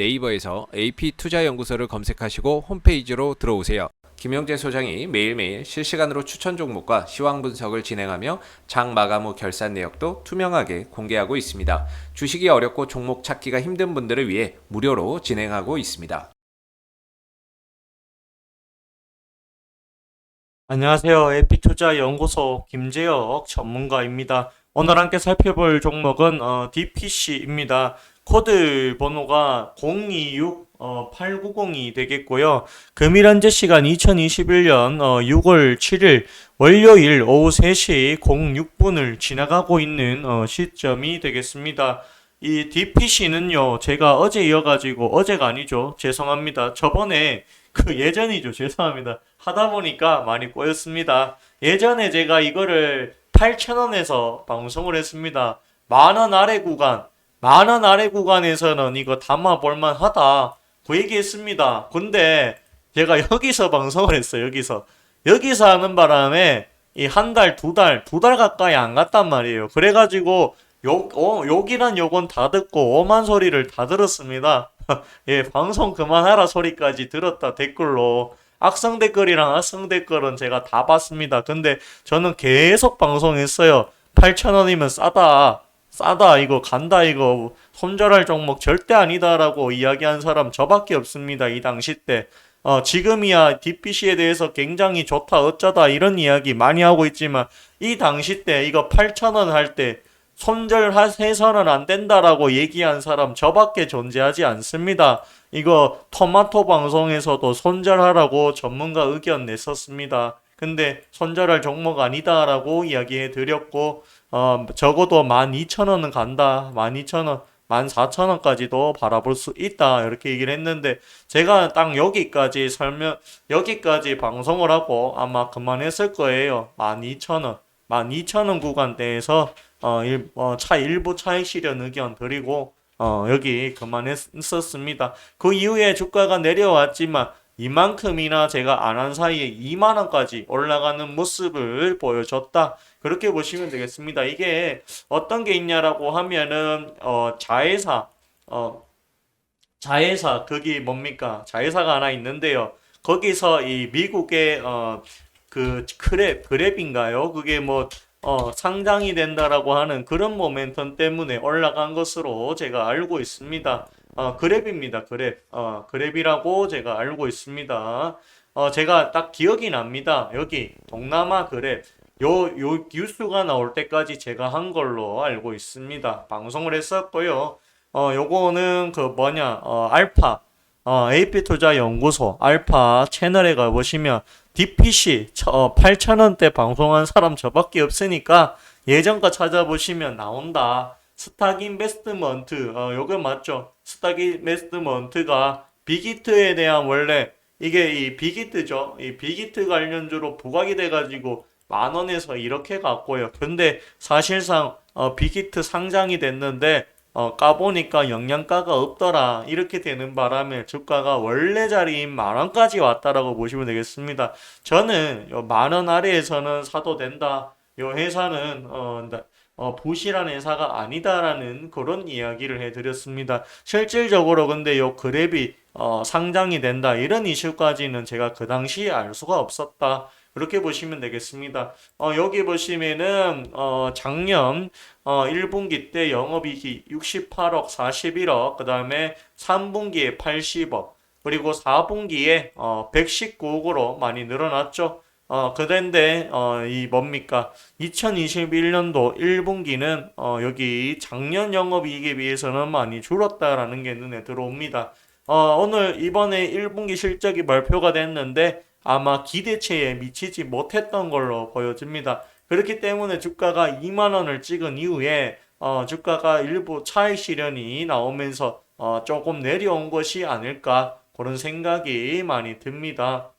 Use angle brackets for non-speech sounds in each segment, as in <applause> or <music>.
네이버에서 AP투자연구소를 검색하시고 홈페이지로 들어오세요. 김영재 소장이 매일매일 실시간으로 추천 종목과 시황 분석을 진행하며 장 마감 후 결산 내역도 투명하게 공개하고 있습니다. 주식이 어렵고 종목 찾기가 힘든 분들을 위해 무료로 진행하고 있습니다. 안녕하세요. 에피투자연구소 김재혁 전문가입니다. 오늘 함께 살펴볼 종목은 어, DPC입니다. 코드 번호가 026890이 되겠고요. 금일 현재 시간 2021년 어, 6월 7일 월요일 오후 3시 06분을 지나가고 있는 어, 시점이 되겠습니다. 이 DPC는요, 제가 어제 이어가지고, 어제가 아니죠. 죄송합니다. 저번에, 그 예전이죠. <laughs> 죄송합니다. 하다 보니까 많이 꼬였습니다. 예전에 제가 이거를 8,000원에서 방송을 했습니다. 만 원 아래 구간, 만원 아래 구간에서는 이거 담아볼만 하다. 그 얘기 했습니다. 근데 제가 여기서 방송을 했어요. 여기서. 여기서 하는 바람에 이 한 달, 두 달, 두 달 가까이 안 갔단 말이에요. 그래가지고 욕, 어, 욕이란 욕은 다 듣고 오만 소리를 다 들었습니다. <laughs> 예, 방송 그만하라 소리까지 들었다 댓글로. 악성 댓글이랑 악성 댓글은 제가 다 봤습니다. 근데 저는 계속 방송했어요. 8,000원이면 싸다. 싸다. 이거 간다. 이거 손절할 종목 절대 아니다라고 이야기한 사람 저밖에 없습니다. 이 당시 때. 어, 지금이야 DPC에 대해서 굉장히 좋다, 어쩌다 이런 이야기 많이 하고 있지만 이 당시 때 이거 8,000원 할 때 손절해서는 안 된다라고 얘기한 사람 저밖에 존재하지 않습니다. 이거 토마토 방송에서도 손절하라고 전문가 의견 냈었습니다. 근데 손절할 종목 아니다라고 이야기해 드렸고 어, 적어도 12,000원은 간다. 12,000원, 14,000원까지도 바라볼 수 있다. 이렇게 얘기를 했는데 제가 딱 여기까지 설명 여기까지 방송을 하고 아마 그만했을 거예요. 12,000원. 12,000원 구간대에서 어, 일, 어, 차 일부 차익 실현 의견 드리고 어, 여기 그만했었습니다. 그 이후에 주가가 내려왔지만 이만큼이나 제가 안 한 사이에 2만 원까지 올라가는 모습을 보여줬다. 그렇게 보시면 되겠습니다. 이게 어떤 게 있냐라고 하면은 어, 자회사 어, 자회사 거기 뭡니까? 자회사가 하나 있는데요. 거기서 이 미국의 어, 그 크랩 그랩인가요? 그게 뭐 어, 상장이 된다라고 하는 그런 모멘텀 때문에 올라간 것으로 제가 알고 있습니다. 어, 그랩입니다. 그랩. 어, 그랩이라고 제가 알고 있습니다. 어, 제가 딱 기억이 납니다. 여기 동남아 그랩. 요, 요 뉴스가 나올 때까지 제가 한 걸로 알고 있습니다. 방송을 했었고요. 어, 요거는 그 뭐냐, 어, 알파. 어, AP투자연구소 알파 채널에 가보시면 DPC 8,000원대 방송한 사람 저밖에 없으니까 예전 거 찾아보시면 나온다. 스탁 인베스트먼트, 어, 요거 맞죠? 스탁 인베스트먼트가 빅히트에 대한 원래 이게 이 빅히트죠. 이 빅히트 관련주로 부각이 돼가지고 만 원에서 이렇게 갔고요. 근데 사실상 어, 빅히트 상장이 됐는데 어, 까보니까 영양가가 없더라. 이렇게 되는 바람에 주가가 원래 자리인 만 원까지 왔다라고 보시면 되겠습니다. 저는 만 원 아래에서는 사도 된다. 요 회사는 어, 나- 어, 부실한 회사가 아니다라는 그런 이야기를 해드렸습니다. 실질적으로 근데 요 그랩이 어, 상장이 된다 이런 이슈까지는 제가 그 당시에 알 수가 없었다. 그렇게 보시면 되겠습니다. 어, 여기 보시면은 어, 작년 어, 1분기 때 영업이익이 68억 41억 그 다음에 3분기에 80억 그리고 4분기에 어, 119억으로 많이 늘어났죠. 어, 그런데 어, 이 뭡니까? 2021년도 1분기는 어, 여기 작년 영업이익에 비해서는 많이 줄었다라는 게 눈에 들어옵니다. 어, 오늘 이번에 1분기 실적이 발표가 됐는데 아마 기대치에 미치지 못했던 걸로 보여집니다. 그렇기 때문에 주가가 2만 원을 찍은 이후에 어, 주가가 일부 차익 실현이 나오면서 어, 조금 내려온 것이 아닐까 그런 생각이 많이 듭니다.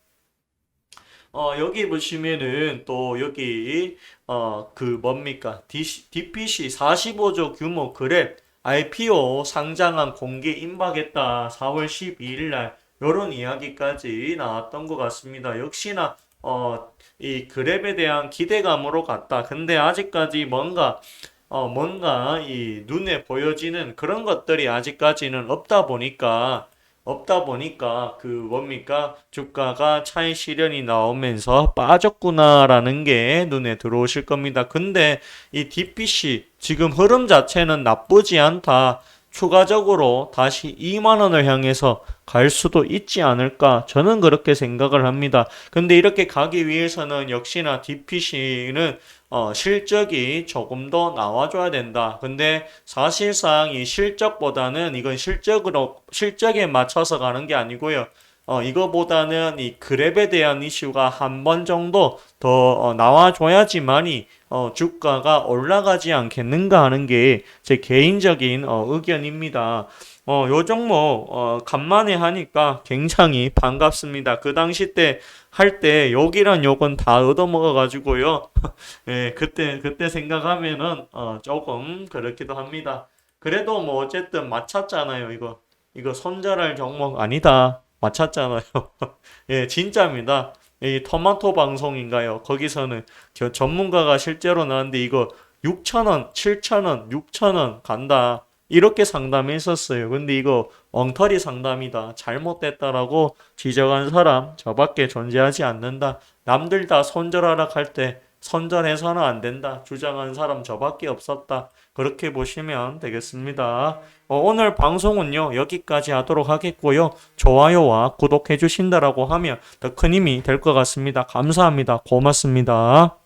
어, 여기 보시면은 또 여기 어, 그 뭡니까? DPC 45조 규모 그랩 IPO 상장한 공개 임박했다. 4월 12일 날 요런 이야기까지 나왔던 것 같습니다. 역시나 어, 이 그랩에 대한 기대감으로 갔다. 근데 아직까지 뭔가 어, 뭔가 이 눈에 보여지는 그런 것들이 아직까지는 없다 보니까 없다 보니까 그 뭡니까 주가가 차익 실현이 나오면서 빠졌구나라는 게 눈에 들어오실 겁니다. 근데 이 DPC 지금 흐름 자체는 나쁘지 않다. 추가적으로 다시 2만 원을 향해서 갈 수도 있지 않을까 저는 그렇게 생각을 합니다. 근데 이렇게 가기 위해서는 역시나 DPC는 어, 실적이 조금 더 나와줘야 된다. 근데 사실상 이 실적보다는 이건 실적으로 실적에 맞춰서 가는 게 아니고요. 어, 이거보다는 이 그랩에 대한 이슈가 한 번 정도 더 어, 나와줘야지만이 어, 주가가 올라가지 않겠는가 하는 게 제 개인적인 어, 의견입니다. 어, 요 종목 어, 간만에 하니까 굉장히 반갑습니다. 그 당시 때 할 때 욕이란 욕은 다 얻어먹어 가지고요. <laughs> 예, 그때 그때 생각하면은 어, 조금 그렇기도 합니다. 그래도 뭐 어쨌든 맞췄잖아요. 이거 이거 손절할 종목 아니다. 맞췄잖아요. <laughs> 예, 진짜입니다. 이 토마토 방송인가요? 거기서는 저 전문가가 실제로 나왔는데 이거 6,000원, 7,000원, 6,000원 간다. 이렇게 상담했었어요. 근데 이거 엉터리 상담이다. 잘못됐다라고 지적한 사람 저밖에 존재하지 않는다. 남들 다 손절하라 할때 손절해서는 안 된다. 주장한 사람 저밖에 없었다. 그렇게 보시면 되겠습니다. 어, 오늘 방송은요, 여기까지 하도록 하겠고요. 좋아요와 구독해 주신다라고 하면 더 큰 힘이 될 것 같습니다. 감사합니다. 고맙습니다.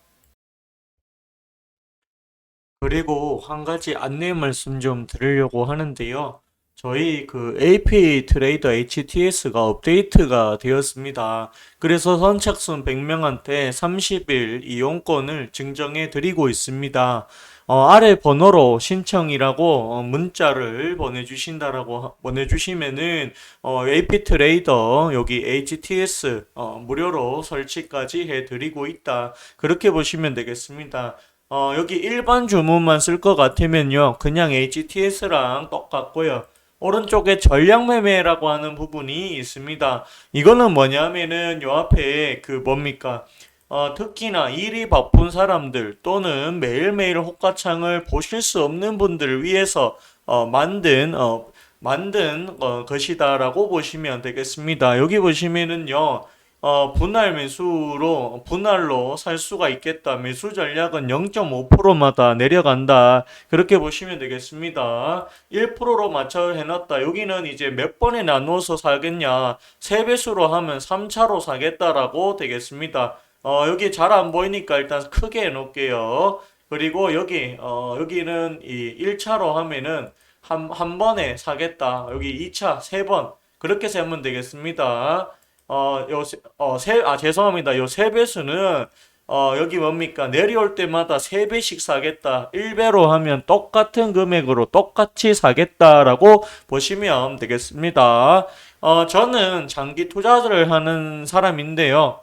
그리고 한 가지 안내 말씀 좀 드리려고 하는데요. 저희 그 AP 트레이더 HTS가 업데이트가 되었습니다. 그래서 선착순 100명한테 30일 이용권을 증정해 드리고 있습니다. 어, 아래 번호로 신청이라고 어, 문자를 보내주신다라고 하- 보내주시면은 어, AP 트레이더 여기 HTS 어, 무료로 설치까지 해드리고 있다. 그렇게 보시면 되겠습니다. 어, 여기 일반 주문만 쓸 것 같으면요. 그냥 HTS랑 똑같고요. 오른쪽에 전략 매매라고 하는 부분이 있습니다. 이거는 뭐냐면은 요 앞에 그 뭡니까? 어, 특히나 일이 바쁜 사람들 또는 매일매일 호가창을 보실 수 없는 분들을 위해서 어, 만든 어, 만든 어, 것이다라고 보시면 되겠습니다. 여기 보시면은요. 어, 분할 매수로, 분할로 살 수가 있겠다. 매수 전략은 0.5%마다 내려간다. 그렇게 보시면 되겠습니다. 1%로 맞춰 해놨다. 여기는 이제 몇 번에 나누어서 사겠냐. 세 배수로 하면 3차로 사겠다라고 되겠습니다. 어, 여기 잘 안 보이니까 일단 크게 해 놓을게요. 그리고 여기, 어, 여기는 이 1차로 하면은 한, 한 번에 사겠다. 여기 2차, 세 번. 그렇게 세면 되겠습니다. 어, 요, 세- 어, 세, 아, 죄송합니다. 요 세 배수는, 어, 여기 뭡니까? 내려올 때마다 세 배씩 사겠다. 1배로 하면 똑같은 금액으로 똑같이 사겠다라고 보시면 되겠습니다. 어, 저는 장기 투자를 하는 사람인데요.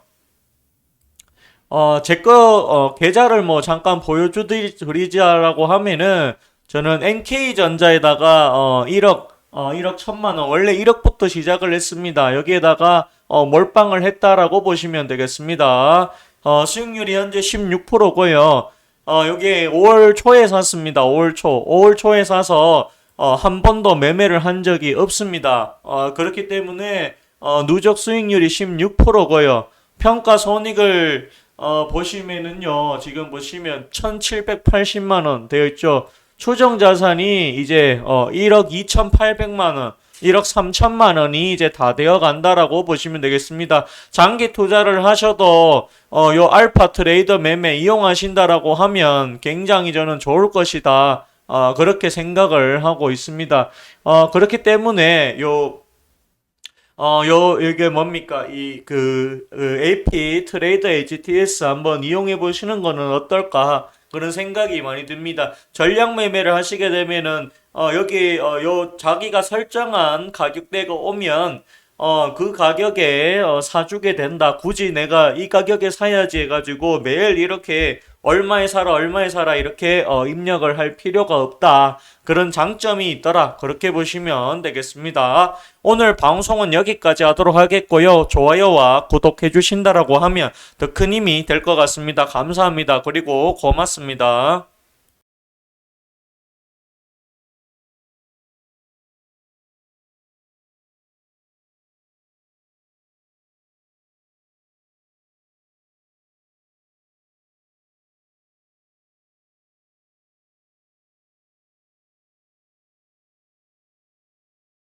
어, 제 거, 어, 계좌를 뭐 잠깐 보여드리자라고 하면은, 저는 NK전자에다가, 어, 1억, 어, 1억 천만 원, 원래 1억부터 시작을 했습니다. 여기에다가, 어, 몰빵을 했다라고 보시면 되겠습니다. 어, 수익률이 현재 16%고요. 어, 여기 5월 초에 샀습니다. 5월 초. 5월 초에 사서, 어, 한 번도 매매를 한 적이 없습니다. 어, 그렇기 때문에, 어, 누적 수익률이 16%고요. 평가 손익을 어, 보시면은요, 지금 보시면 1780만 원 되어 있죠. 추정 자산이 이제 어, 1억 2800만 원, 1억 3천만 원이 이제 다 되어 간다라고 보시면 되겠습니다. 장기 투자를 하셔도 어, 요 알파 트레이더 매매 이용하신다라고 하면 굉장히 저는 좋을 것이다. 어, 그렇게 생각을 하고 있습니다. 어, 그렇기 때문에 요 어, 요, 이게 뭡니까? 이, 그, 그 AP 트레이더 HTS 한번 이용해 보시는 거는 어떨까? 그런 생각이 많이 듭니다. 전략 매매를 하시게 되면은, 어, 여기, 어, 요, 자기가 설정한 가격대가 오면, 어, 그 가격에, 어, 사주게 된다. 굳이 내가 이 가격에 사야지 해가지고 매일 이렇게 얼마에 사라, 얼마에 사라, 이렇게, 어, 입력을 할 필요가 없다. 그런 장점이 있더라. 그렇게 보시면 되겠습니다. 오늘 방송은 여기까지 하도록 하겠고요. 좋아요와 구독해 주신다라고 하면 더 큰 힘이 될 것 같습니다. 감사합니다. 그리고 고맙습니다.